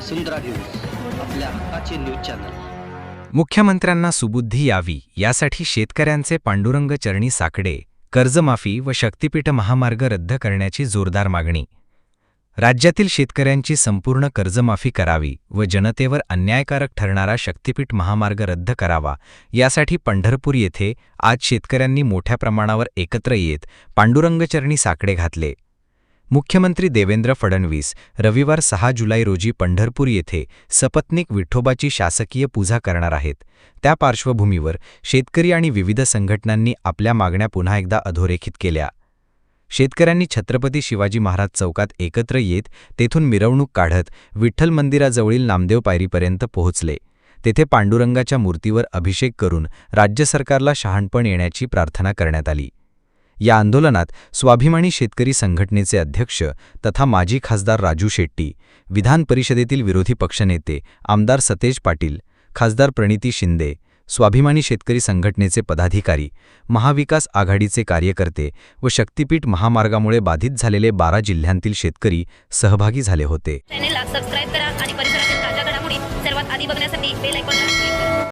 वसुंधरा news आपल्या हक्काचे news channel. मुख्यमंत्र्यांना सुबुद्धी यावी यासाठी शेतकऱ्यांचे पांडुरंग चरणी साकडे कर्जमाफी व शक्तीपीठ महामार्ग रद्द करण्याची जोरदार मागणी. राज्यातील शेतकऱ्यांची संपूर्ण कर्जमाफी करावी व जनतेवर अन्यायकारक ठरणारा शक्तीपीठ महामार्ग रद्द करावा यासाठी पंढरपूर येथे आज शेतकऱ्यांनी मोठ्या प्रमाणावर एकत्र येत पांडुरंगचरणी साकडे घातले. मुख्यमंत्री देवेंद्र फडणवीस रविवार सहा जुलै रोजी पंढरपूर येथे सपत्निक विठोबाची शासकीय पूजा करणार आहेत. त्या पार्श्वभूमीवर शेतकरी आणि विविध संघटनांनी आपल्या मागण्या पुन्हा एकदा अधोरेखित केल्या. शेतकऱ्यांनी छत्रपती शिवाजी महाराज चौकात एकत्र येत तेथून मिरवणूक काढत विठ्ठल मंदिराजवळील नामदेव पायरीपर्यंत पोहोचले. तेथे पांडुरंगाच्या मूर्तीवर अभिषेक करून राज्य सरकारला शहाणपण येण्याची प्रार्थना करण्यात आली. या आंदोलनात स्वाभिमानी शेतकरी संघटनेचे अध्यक्ष तथा माजी खासदार राजू शेट्टी विधान परिषदेतील विरोधी पक्षनेते आमदार सतेज पाटील खासदार प्रणिती शिंदे स्वाभिमानी शेतकरी संघटनेचे पदाधिकारी महाविकास आघाडीचे कार्यकर्ते व शक्तीपीठ महामार्गामुळे बाधित झालेले बारा जिल्ह्यांतील शेतकरी सहभागी झाले होते.